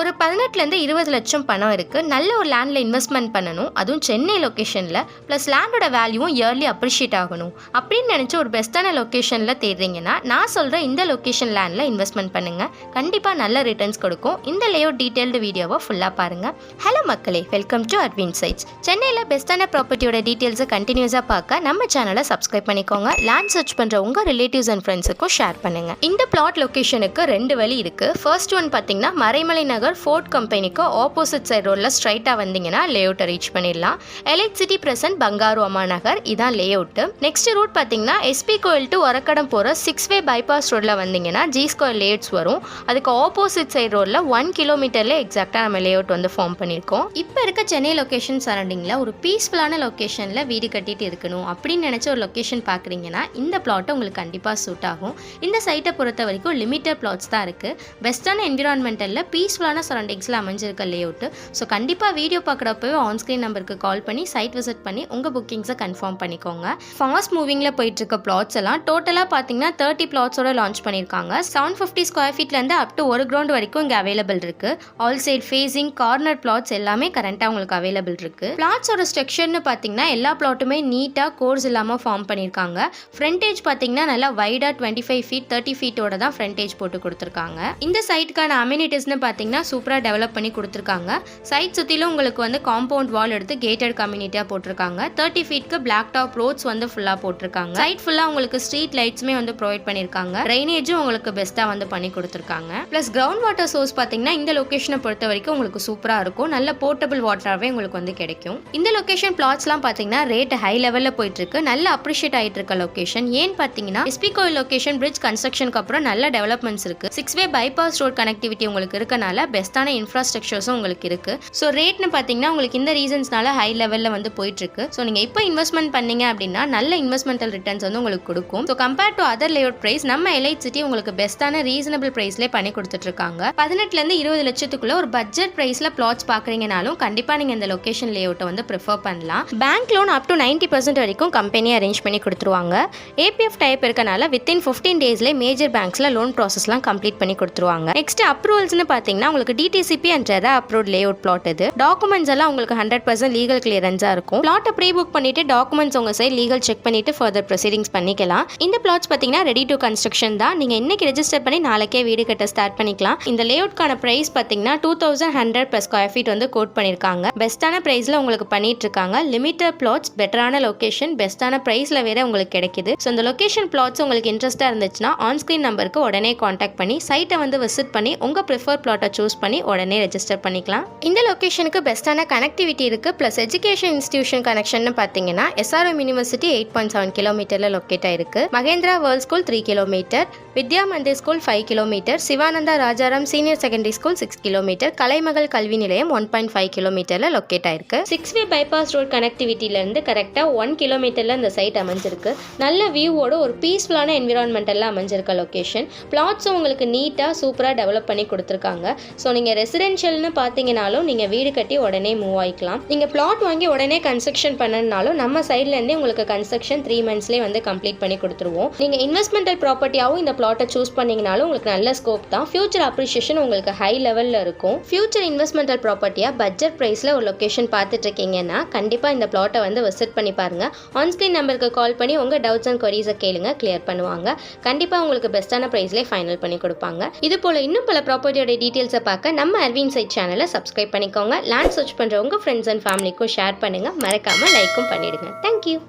ஒரு பதினெட்டுலேருந்து இருபது லட்சம் பணம் இருக்குது நல்ல ஒரு லேண்டில் இன்வெஸ்ட்மெண்ட் பண்ணணும். அதுவும் சென்னை லொக்கேஷனில் ப்ளஸ் லேண்டோட வேல்யூவும் இயர்லி அப்ரிஷியேட் ஆகணும். அப்படின்னு நினச்சி ஒரு பெஸ்ட்டான லொக்கேஷனில் தேடுறீங்கன்னா நான் சொல்கிற இந்த லொக்கேஷன் லேண்டில் இன்வெஸ்ட்மெண்ட் பண்ணுங்கள் கண்டிப்பாக நல்ல ரிட்டர்ன்ஸ் கொடுக்கும். இந்த லேஅவுட் டீட்டெயில்டு வீடியோவை ஃபுல்லாக பாருங்கள் ஹலோ மக்களே வெல்கம் டு அட்வின் சைட்ஸ் சென்னையில் பெஸ்ட்டான ப்ராப்பர்ட்டியோட டீட்டெயில்ஸை கண்டினியூஸாக பார்க்க நம்ம சேனலை சப்ஸ்கிரைப் பண்ணிக்கோங்க. லேண்ட் சர்ச் பண்ணுற உங்கள் ரிலேட்டிவ்ஸ் அண்ட் ஃப்ரெண்ட்ஸுக்கும் ஷேர் பண்ணுங்கள் இந்த பிளாட் லொக்கேஷனுக்கு ரெண்டு வழி இருக்குது ஃபர்ஸ்ட் ஒன் பார்த்தீங்கன்னா மறைமலை நகர் ஃபோர்ட் கம்பெனிக்கு ஆப்போசிட் சைட் ரோடில் ஸ்ட்ரைட்டாக வந்தீங்கன்னா லேஅவுட்டை ரீச் பண்ணிடலாம். எலக்ட்ரிசிட்டி பிரசன்ட் பங்காரு அம்மா நகர் இதான் லேஅவுட்டு நெக்ஸ்ட் ரூட் பார்த்தீங்கன்னா எஸ்பி கோயில் டு ஒரக்கடம் போகிற சிக்ஸ் வே பைபாஸ் ரோட்டில் வந்தீங்கன்னா ஜி ஸ்கொயர் லேஅவுட்ஸ் வரும். அதுக்கு ஆப்போசிட் சைட் ரோடில் ஒன் கிலோமீட்டரில் எக்ஸாக்டாக நம்ம லேஅவுட் வந்து ஃபார்ம் பண்ணியிருக்கோம். இப்போ இருக்க சென்னை லொக்கேஷன் சரௌண்டிங்கில் ஒரு பீஸ்ஃபுல்லான லொக்கேஷனில் வீடு கட்டிட்டு இருக்கணும் அப்படின்னு நினச்ச ஒரு லொக்கேஷன் பார்க்குறீங்கன்னா இந்த பிளாட்டை உங்களுக்கு கண்டிப்பாக சூட் ஆகும். இந்த சைட்டை பொறுத்த வரைக்கும் லிமிட்டட் பிளாட்ஸ் தான் இருக்குது பெஸ்ட்டான என்விரான்மெண்டலில் பீஸ்ஃபுல்லான சரௌண்டிங்ஸில் அமைஞ்சிருக்க லேஅவுட்டு ஸோ கண்டிப்பாக வீடியோ பார்க்குறப்பவே ஆன்ஸ்க்ரீன் நம்பருக்கு கால் பண்ணி சைட் விசிட் பண்ணி உங்கள் புக்கிங்ஸை கன்ஃபார்ம் பண்ணிக்கோங்க. ஃபாஸ்ட் மூவிங்கில் போயிட்டு இருக்க பிளாட்ஸ் எல்லாம் டோட்டலாக பார்த்தீங்கன்னா தேர்ட்டி பிளாட்ஸோட லான்ச் பண்ணியிருக்காங்க. செவன் ஃபிஃப்டி ஸ்கொயர் ஃபீட்லேருந்து அப் டு ஒரு கிரவுண்ட் வரைக்கும் இங்கே அவைலபிள் இருக்குது all side facing corner plots எல்லாமே கரண்ட்டாக உங்களுக்கு அவைலபிள் இருக்குது பிளாட்ஸோட ஸ்ட்ரக்சர்னு பார்த்தீங்கன்னா எல்லா பிளாட்டுமே நீட்டாக கோர்ஸ் இல்லாமல் ஃபார்ம் பண்ணியிருக்காங்க. ஃப்ரண்டேஜ் பார்த்தீங்கன்னா நல்லா வைடாக டுவெண்ட்டி ஃபைவ் ஃபீட் தேர்ட்டி ஃபீட்டோட தான் ஃப்ரண்டேஜ் போட்டு கொடுத்துருக்காங்க. இந்த சைட்டுக்கான அம்யூனிட்டிஸ்னு பார்த்தீங்கன்னா சூப்பராக டெவலப் பண்ணி கொடுத்துருக்காங்க. சைட் சுற்றிலும் உங்களுக்கு வந்து காம்பவுண்ட் வால் எடுத்து கேட்டட் கம்யூனிட்டியாக போட்டிருக்காங்க. தேர்ட்டி ஃபீட்க்கு பிளாக் டாப் ரோட்ஸ் வந்து ஃபுல்லாக போட்டிருக்காங்க. சைட் ஃபுல்லாக உங்களுக்கு ஸ்ட்ரீட் லைட்ஸுமே வந்து ப்ரொவைட் பண்ணியிருக்காங்க ட்ரைனேஜும் உங்களுக்கு பெஸ்ட்டாக வந்து பண்ணி கொடுத்துருக்காங்க. ப்ளஸ் கிரவுண்ட் வாட்டர் சோர்ஸ் பார்த்தீங்கன்னா இந்த லொக்கேஷனை பொறுத்த வரைக்கும் உங்களுக்கு சூப்பராக இருக்கும். நல்ல போர்ட்டபிள் வாட்டராகவே உங்களுக்கு வந்து கிடைக்கும். இந்த லொக்கேஷன் பிளாட்ஸ்லாம் பார்த்தீங்கன்னா ரேட் ஹை லெவலில் போயிட்டு இருக்கு நல்ல அப்ரிஷியேட் ஆகிட்டு இருக்க லொக்கேஷன் ஏன்னு பார்த்தீங்கன்னா எஸ்பி கோயில் லொக்கேஷன் பிரிட்ஜ் கன்ஸ்ட்ரக்ஷனுக்கு அப்புறம் நல்ல டெவலப்மெண்ட்ஸ் இருக்கு. Six way bypass road connectivity உங்களுக்கு இருக்கனால பெஸ்ட்டான இன்ஃப்ராஸ்ட்ரக்சர்ஸும் உங்களுக்கு இருக்கு. ஸோ ரேட்னு பார்த்தீங்கன்னா உங்களுக்கு இந்த ரீசன்ஸ்னால ஹை லெவலில் வந்து போயிட்டு இருக்கு ஸோ நீங்கள் இப்போ இன்வெஸ்ட்மெண்ட் பண்ணீங்க அப்படின்னா நல்ல இன்வெஸ்ட்மெண்டல் ரிட்டர்ன்ஸ் வந்து உங்களுக்கு கொடுக்கும். So compared to other layout price நம்ம எலைட் சிட்டி உங்களுக்கு பெஸ்ட்டான ரீசனபிள் ப்ரைஸ்லேயே பண்ணி கொடுத்துட்டு இருக்காங்க பதினெட்டுலேருந்து இருபது லட்சத்துக்குள்ள ஒரு பட்ஜெட் ப்ரைஸில் பிளாட்ஸ் பார்க்குறீங்கனாலும் கண்டிப்பாக நீங்கள் இந்த லொக்கேஷன் லேஅவுட்டை வந்து ப்ரிஃபர் பண்ணலாம். Bank loan up to ninety percent வரைக்கும் கம்பெனி அரேஞ்ச் பண்ணி கொடுத்துருவாங்க. ஏபிஎஃப் டைப் இருக்கனால வித்தின் ஃபிஃப்டீன் டேஸ்லேயே மேஜர் பேங்க்ஸில் லோன் ப்ராசஸ்லாம் கம்ப்ளீட் பண்ணி கொடுத்துருவாங்க. நெக்ஸ்ட் அப்ரூவல்ஸ்னு பார்த்தீங்கன்னா உங்களுக்கு DTCP and approve layout plot இது. டாக்குமெண்ட்ஸ் எல்லாம் உங்களுக்கு ஹண்ட்ரட் பர்சன்ட் லீகல் கிளியரன்ஸாக இருக்கும். பிளாட்டை ப்ரீ புக் பண்ணிட்டு டாக்குமெண்ட்ஸ் உங்கள் சைட் லீகல் செக் பண்ணிட்டு ஃபர்தர் ப்ரொசீடிங்ஸ் பண்ணிக்கலாம். இந்த பிளாட்ஸ் பார்த்தீங்கன்னா ரெடி டு கன்ஸ்ட்ரக்ஷன் தான். நீங்கள் இன்னைக்கு ரெஜிஸ்டர் பண்ணி நாளைக்கே வீடு கட்ட ஸ்டார்ட் பண்ணிக்கலாம். இந்த லேஅவுட்கான பிரைஸ் ப்ரைஸ் பார்த்தீங்கன்னா two thousand hundred per square feet வந்து கோட் பண்ணியிருக்காங்க பெஸ்ட்டான ப்ரைஸில் உங்களுக்கு பண்ணிட்டு இருக்காங்க லிமிட்டட் பிளாட்ஸ் பெட்டரான லொகேஷன் பெஸ்ட்டான ப்ரைஸில் வேற உங்களுக்கு கிடைக்குது. ஸோ இந்த லொகேஷன் பிளாட்ஸ் உங்களுக்கு இன்ட்ரெஸ்ட்டாக இருந்துச்சுன்னா ஆன்ஸ்க்ரீன் நம்பருக்கு உடனே காண்டாக்ட் பண்ணி சைட்டை வந்து விசிட் பண்ணி உங்கள் ப்ரிஃபர் பிளாட்டை சூஸ் பண்ணி உடனே ரெஜிஸ்டர் பண்ணிக்கலாம். இந்த லொகேஷனுக்கு பெஸ்ட்டான கனெக்டிவிட்டி இருக்குது ப்ளஸ் எஜுகேஷன் இன்ஸ்டியூஷன் கனெக்ஷன் பார்த்தீங்கன்னா SRM university eight point seven கிலோமீட்டரில் லொக்கேட் ஆயிருக்கு. Mahendra world school three kilometre Vidya Mandir school five kilometre Sivananda Rajaram senior secondary school six kilometre Kalaimagal Kalvi Nilayam one point five கிலோமீட்டரில் locate ஆயிருக்கு. Six way bypass road கனெக்டிவிட்டியிலேருந்து கரெக்டாக one கிலோமீட்டரில் இந்த side அமைஞ்சிருக்கு. நல்ல வியூவோட ஒரு பீஸ்ஃபுல்லான என்விரான்மெண்டெல்லாம் அமைஞ்சிருக்க லொக்கேஷன் பிளாட்ஸும் உங்களுக்கு நீட்டாக சூப்பராக டெவலப் பண்ணி கொடுத்துருக்காங்க. ஸோ நீங்கள் ரெசிடென்ஷியல்னு பார்த்தீங்கனாலும் நீங்கள் வீடு கட்டி உடனே மூவ் ஆகிக்கலாம் நீங்கள் பிளாட் வாங்கி உடனே கன்ஸ்ட்ரக்ஷன் பண்ணனாலும் நம்ம சைட்லேருந்தே உங்களுக்கு கன்ஸ்ட்ரக்ஷன் த்ரீ மந்த்ஸ்லேயே வந்து கம்ப்ளீட் பண்ணி கொடுத்துருவோம். நீங்கள் இன்வெஸ்ட்மெண்டல் ப்ராப்பர்ட்டியாகவும் இந்த பிளாட்டை சூஸ் பண்ணிங்கனாலும் உங்களுக்கு நல்ல ஸ்கோப் தான். ஃபியூச்சர் அப்ரிஷியேஷன் உங்களுக்கு ஹை லெவலில் இருக்கும். ஃபியூச்சர் இன்வெஸ்ட்மெண்டல் ப்ராப்பர்ட்டியாக பட்ஜெட் ப்ரைஸில் ஒரு லொக்கேஷன் பார்த்துட்டு இருக்கீங்கன்னா கண்டிப்பாக இந்த பிளாட்டை வந்து விசிட் பண்ணி பாருங்க. ஆன் ஸ்க்ரீன் நம்பருக்கு கால் பண்ணி உங்கள் டவுட்ஸ் அண்ட் கொரீஸை கேளுங்க கிளியர் பண்ணுவாங்க. கண்டிப்பாக உங்களுக்கு பெஸ்ட்டான ப்ரைஸ்லேயே ஃபைனல் பண்ணி கொடுப்பாங்க. இது போல் இன்னும் பல ப்ராப்பர்ட்டியோட டீட்டெயில்ஸை பார்க்க நம்ம அர்வின் சைட் சேனலை சப்ஸ்கிரைப் பண்ணிக்கோங்க. லேண்ட் சர்ச் பண்ணுறவங்க ஃப்ரெண்ட்ஸ் அண்ட் ஃபேமிலிக்கும் ஷேர் பண்ணுங்கள் மறக்காமல் லைக்கும் பண்ணிவிடுங்க தேங்க்யூ